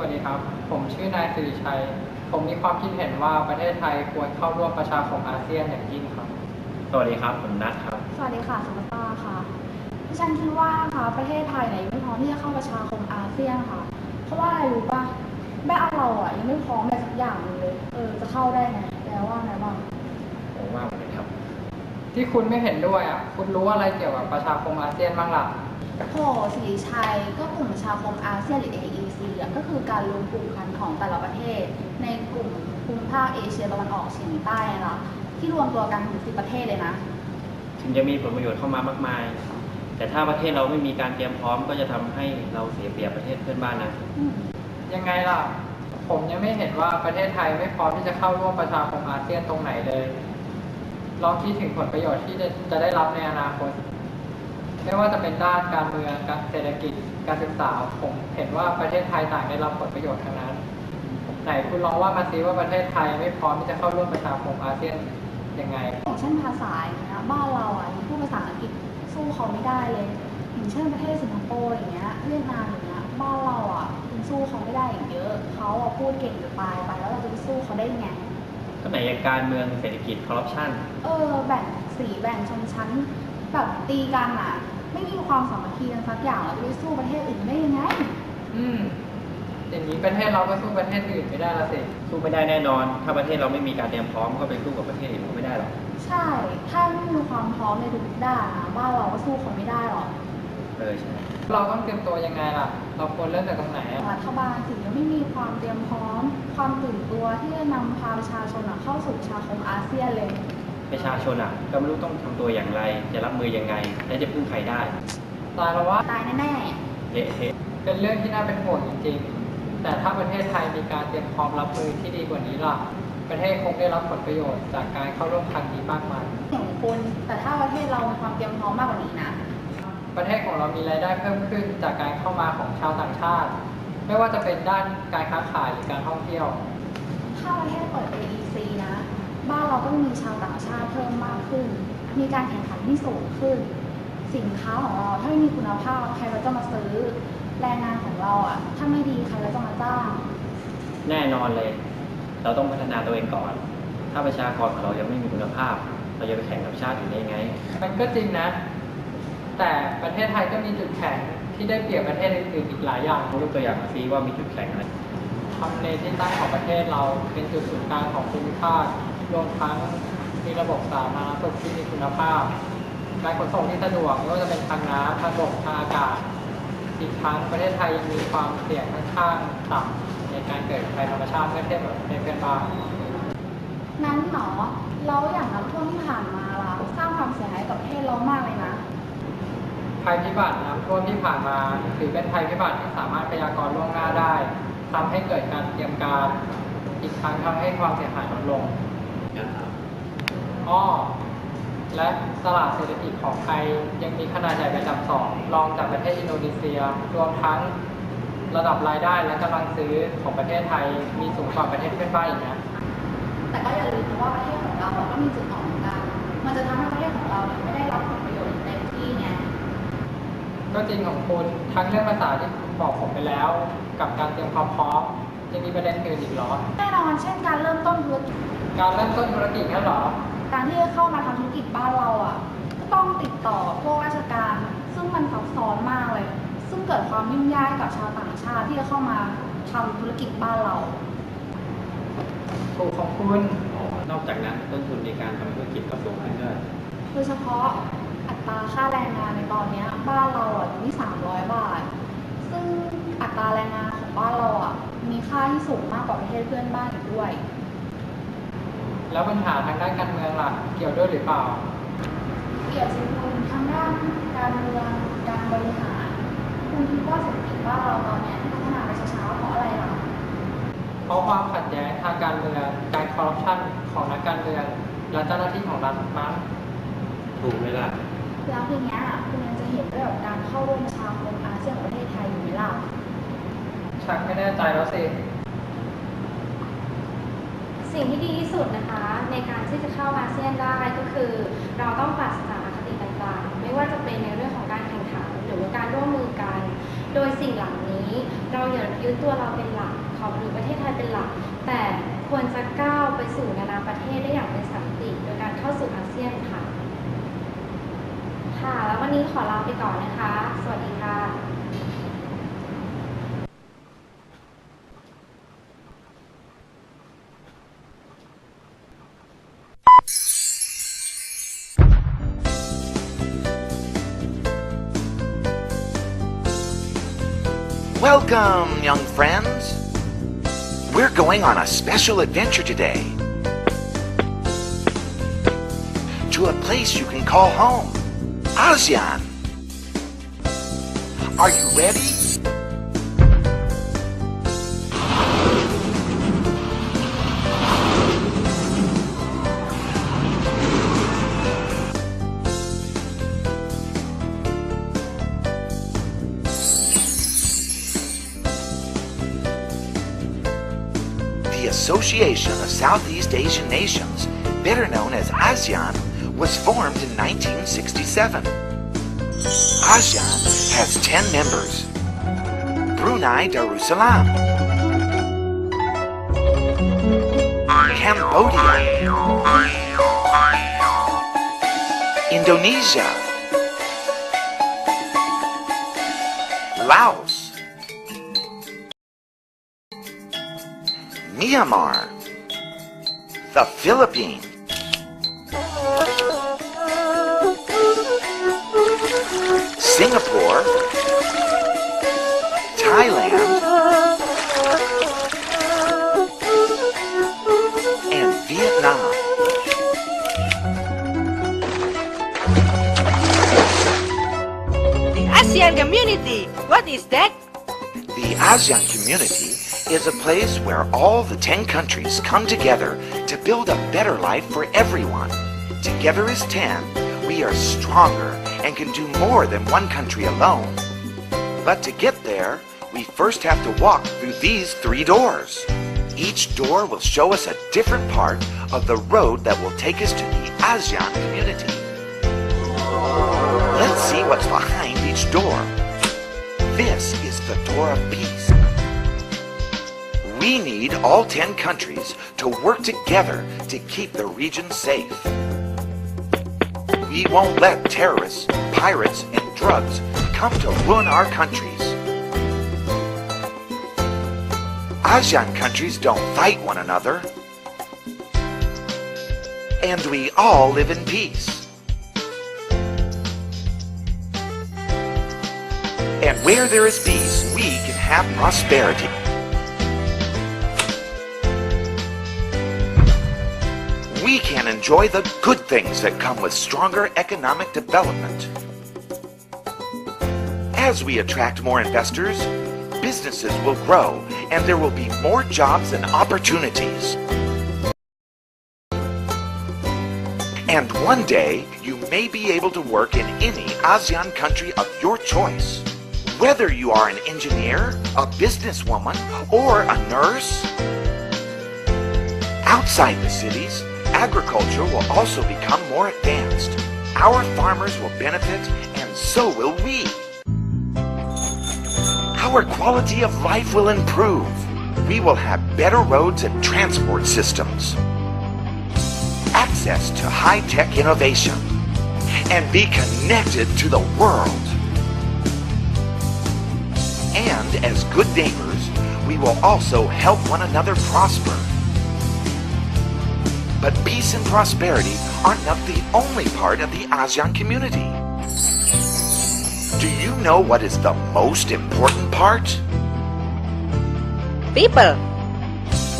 วัสดีครับ ผมชื่อนายสิริชัย ผมมีความคิดเห็นว่าประเทศไทยควรเข้าร่วมประชาคมอาเซียนอย่างยิ่งครับ สวัสดีครับ ผมนัทครับ สวัสดีค่ะสมตาค่ะดิฉันคิดว่านะคะประเทศไทยเนี่ยยังไม่พร้อมที่จะเข้าประชาคมอาเซียนค่ะ เพราะว่าอะไรรู้ป่ะแม่เราอะยังไม่พร้อมอะไรสักอย่างหนึ่งเลยเออจะเข้าได้ไงแล้วว่าไงบ้างผมว่าเหมือนกันครับ ที่คุณไม่เห็นด้วยอะคุณรู้อะไรเกี่ยวกับประชาคมอาเซียนบ้างล่ะโหสิริชัยก็กลุ่มประชาคมอาเซียนหรือ AEC อะก็คือการรวมกลุ่มกันของแต่ละประเทศ ในกลุ่มภูมิภาคเอเชียตะวันออกเฉียงใต้นะคะที่รวมตัวกันถึงสิบประเทศเลยนะ ถึงจะมีผลประโยชน์เข้ามามากมาย แต่ถ้าประเทศเราไม่มีการเตรียมพร้อมก็จะทำให้เราเสียเปรียบประเทศเพื่อนบ้านนะอืมยังไงล่ะ ผมยังไม่เห็นว่าประเทศไทยไม่พร้อมที่จะเข้าร่วมประชาคมอาเซียนตรงไหนเลยลองคิดถึงผลประโยชน์ที่จะจะได้รับในอนาคต ไม่ว่าจะเป็นด้านการเมืองการเศรษฐกิจ การศึกษาผมเห็นว่าประเทศไทยต่างได้รับผลประโยชน์ทั้งนั้น ไหนคุณลองว่ามาซิว่าประเทศไทยไม่พร้อมที่จะเข้าร่วมประชาคมอาเซียนยังไงอย่างเช่นภาษาอย่างเงี้ยบ้านเราอะยังพูดภาษาอังกฤษสู้เขาไม่ได้เลยอย่างเช่นประเทศสิงคโปร์อย่างเงี้ยเวียดนามอย่างเงี้ยบ้านเราอะยังสู้เขาไม่ได้อีกเยอะเขาอะพูดเก่งจะตายไปแล้วเราจะไปสู้เขาได้ยังไงก็ไหนจะการเมืองเศรษฐกิจคอร์รัปชันเออแบ่งสีแบ่งชนชั้นแบบตีกันอะ ไม่มีความสามัคคีกันสักอย่างเราจะไปสู้ประเทศอื่นได้ยังไง อืมอย่างนี้ประเทศเราก็สู้ประเทศอื่นไม่ได้ละสิ สู้ไม่ได้แน่นอน ถ้าประเทศเราไม่มีการเตรียมพร้อมก็ไปสู้กับประเทศอื่นก็ไม่ได้หรอก ใช่ ถ้าไม่มีความพร้อมในทุกๆด้านนะบ้านเราก็สู้เขาไม่ได้หรอกเออใช่เราต้องเตรียมตัวยังไงล่ะ เราควรเริ่มจากตรงไหนอะรัฐบาลถึงยังไม่มีความเตรียมพร้อม ความตื่นตัวที่จะนำพาประชาชนอะเข้าสู่ประชาคมอาเซียนเลย ประชาชนอะก็ไม่รู้ต้องทำตัวอย่างไร จะรับมือยังไง และจะพึ่งใครได้ตายแล้วว่าตายแน่เละเทะเป็นเรื่องที่น่าเป็นห่วงจริงๆ แต่ถ้าประเทศไทยมีการเตรียมพร้อมรับมือที่ดีกว่านี้ล่ะ ประเทศคงได้รับผลประโยชน์จากการเข้าร่วมครั้งนี้มากมายๆอย่างคุณ แต่ถ้าประเทศเรามีความเตรียมพร้อมมากกว่านี้นะ ประเทศของเรามีรายได้เพิ่มขึ้นจากการเข้ามาของชาวต่างชาติ ไม่ว่าจะเป็นด้านการค้าขายหรือการท่องเที่ยว ถ้าประเทศเปิด AEC นะ บ้านเราก็มีชาวต่างชาติเพิ่มมากขึ้น มีการแข่งขันที่สูงขึ้น สินค้าของเราถ้าไม่มีคุณภาพใครก็จะมาซื้อ แรงงานของเราอะถ้าไม่ดีใครก็จะมาจ้าง แน่นอนเลย เราต้องพัฒนาตัวเองก่อน ถ้าประชากรของเรายังไม่มีคุณภาพ เราจะไปแข่งกับชาติอื่นได้ยังไง มันก็จริงนะ แต่ประเทศไทยก็มีจุดแข็งที่ได้เปรียบประเทศอื่นๆอีกหลายอย่าง ยกตัวอย่างมาซิว่ามีจุดแข็งอะไร ทำเลที่ตั้งของประเทศเราเป็นจุดศูนย์กลางของภูมิภาค รวมทั้งมีระบบสาธารณสุขที่มีคุณภาพ การขนส่งที่สะดวกไม่ว่าจะเป็นทางน้ำทางบกทางอากาศอีกทั้งประเทศไทยยังมีความเสี่ยงค่อนข้างต่ำในการเกิดภัยธรรมชาติเมื่อเทียบกับประเทศเพื่อนบ้านนั้นหนอเราอย่างน้ำท่วมที่ผ่านมาล่ะสร้างความเสียหายกับประเทศเรามากเลยนะภัยพิบัติน้ำท่วมที่ผ่านมาถือเป็นภัยพิบัติที่สามารถพยากรณ์ล่วงหน้าได้ทำให้เกิดการเตรียมการ อีกทั้งทำให้ความเสียหายลดลง อ้อ และตลาดเศรษฐกิจของไทยยังมีขนาดใหญ่เป็นอันดับสองรองจากประเทศอินโดนีเซีย รวมทั้งระดับรายได้และกำลังซื้อของประเทศไทยมีสูงกว่าประเทศเพื่อนบ้านอีกนะแต่ก็อย่าลืมนะว่าประเทศของเราก็มีจุดอ่อนเหมือนกัน มันจะทำให้ประเทศของเราเนี่ยไม่ได้รับผลประโยชน์อย่างเต็มที่ไงก็จริงของคุณทั้งเรื่องภาษาที่บอกผมไปแล้ว กับการเตรียมความพร้อมยังมีประเด็นอื่นอีกเหรอแน่นอนเช่นการเริ่มต้นธุรกิจการเริ่มต้นธุรกิจนั่นเหรอ การที่จะเข้ามาทำธุรกิจบ้านเราอะก็ต้องติดต่อพวกราชการ ซึ่งมันซับซ้อนมากเลย ซึ่งเกิดความยุ่งยากให้กับชาวต่างชาติที่จะเข้ามาทำธุรกิจบ้านเรา ถูกของคุณ นอกจากนั้นต้นทุนในการทำธุรกิจก็สูงขึ้นด้วยโดยเฉพาะอัตราค่าแรงงานในตอนเนี้ยบ้านเราอะอยู่ที่ 300 บาท ซึ่งอัตราแรงงานของบ้านเราอะมีค่าที่สูงมากกว่าประเทศเพื่อนบ้านอีกด้วย แล้วปัญหาทางด้านการเมืองล่ะเกี่ยวด้วยหรือเปล่า เกี่ยวสิคุณทางด้านการเมืองการบริหารคุณคิดว่าเศรษฐกิจบ้านเราตอนเนี้ยที่พัฒนาไปช้าๆเพราะอะไรล่ะเพราะความขัดแย้งทางการเมืองการคอร์รัปชันของนักการเมืองและเจ้าหน้าที่ของรัฐมั้งถูกไหมล่ะแล้วทีเนี้ยคุณยังจะเห็นด้วยกับการเข้าร่วมประชาคมอาเซียนของประเทศไทยอยู่ไหมล่ะชักไม่แน่ใจแล้วสิ สิ่งที่ดีที่สุดนะคะ ในการที่จะเข้าอาเซียนได้ก็คือ เราต้องปราศจากอคติต่างๆ ไม่ว่าจะเป็นในเรื่องของการแข่งขันหรือว่าการร่วมมือกัน โดยสิ่งเหล่านี้เราอย่ายึดตัวเราเป็นหลักขอหรือประเทศไทยเป็นหลัก แต่ควรจะก้าวไปสู่นานาประเทศได้อย่างเป็นสันติโดยการเข้าสู่อาเซียนค่ะ ค่ะ แล้ววันนี้ขอลาไปก่อนนะคะ สวัสดีค่ะ Welcome, young friends. We're going on a special adventure today. To a place you can call home, ASEAN. Are you ready? Association of Southeast Asian Nations, better known as ASEAN, was formed in 1967. ASEAN has 10 members. Brunei Darussalam, Cambodia, Indonesia, Laos, Myanmar, the Philippines, Singapore, Thailand, and Vietnam. The ASEAN community. What is that? The ASEAN community is a place where all the 10 countries come together to build a better life for everyone. Together as 10, we are stronger and can do more than one country alone. But to get there, we first have to walk through these three doors. Each door will show us a different part of the road that will take us to the ASEAN community. Let's see what's behind each door. This is the door of peace. We need all 10 countries to work together to keep the region safe. We won't let terrorists, pirates, and drugs come to ruin our countries. ASEAN countries don't fight one another. And we all live in peace. And where there is peace, we can have prosperity. We can enjoy the good things that come with stronger economic development. As we attract more investors, businesses will grow and there will be more jobs and opportunities. And one day, you may be able to work in any ASEAN country of your choice. Whether you are an engineer, a businesswoman, or a nurse, outside the cities, agriculture will also become more advanced. Our farmers will benefit, and so will we. Our quality of life will improve. We will have better roads and transport systems, access to high tech innovation, and be connected to the world. And as good neighbors, we will also help one another prosper. But peace and prosperity are not the only part of the ASEAN community. Do you know what is the most important part? People.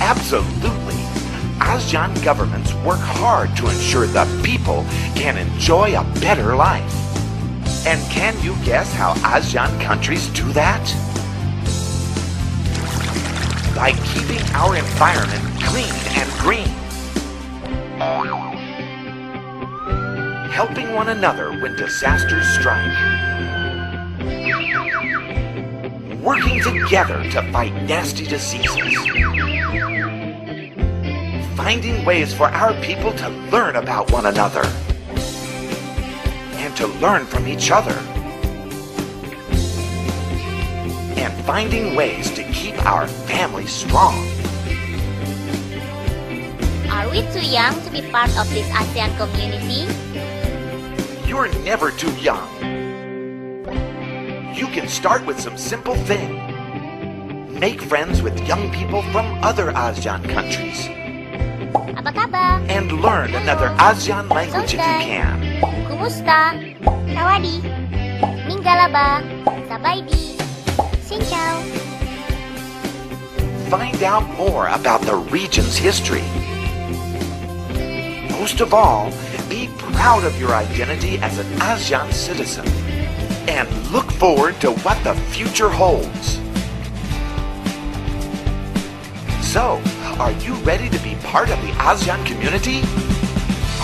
Absolutely. ASEAN governments work hard to ensure the people can enjoy a better life. And can you guess how ASEAN countries do that? By keeping our environment clean and green. Helping one another when disasters strike. Working together to fight nasty diseases. Finding ways for our people to learn about one another. And to learn from each other. and finding ways to keep our family strong. Are we too young to be part of this ASEAN community? You're never too young. You can start with some simple thing. Make friends with young people from other ASEAN countries Apa kabar? and learn another ASEAN language if you can. Kumusta? Sawadi. Minggalaba. Sabaidi. Sinchao. Find out more about the region's history. Most of all, be proud of your identity as an ASEAN citizen and look forward to what the future holds. So, are you ready to be part of the ASEAN community?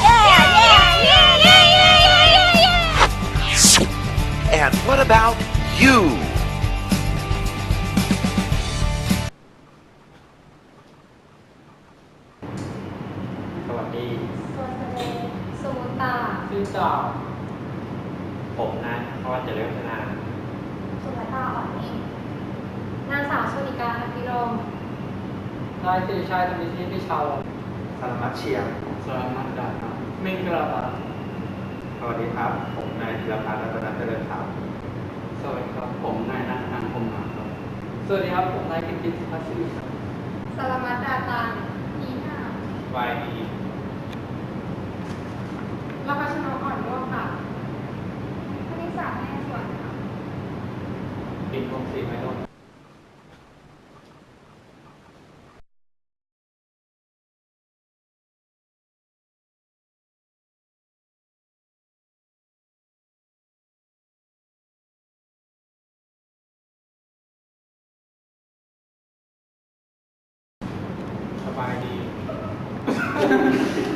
Yeah! Yeah! Yeah! Yeah! Yeah! Yeah! Yeah! And what about you? ผมนายพวัชเจริญพัฒนาสุภาตาอ่อนเองนางสาวชนิการอภิรมย์นายตีชัยธมิตรพิชาวสารมัดเชียงสรามัดดามิงกราบาสวัสดีครับ ผมนายธีรพัฒน์รัตนเจริญครับสวัสดีครับผมนายนัทนันพรหมมาครับสวัสดีครับผมนายกิตติพัชรีครับสารมัดดาตันอีน่าวายดีรพัชนกอ่อนร่วมค่ะ คณิตศาสตร์แม่ส่วนค่ะปินพงศรีไมโลสบายดีอะไรอะสบายดี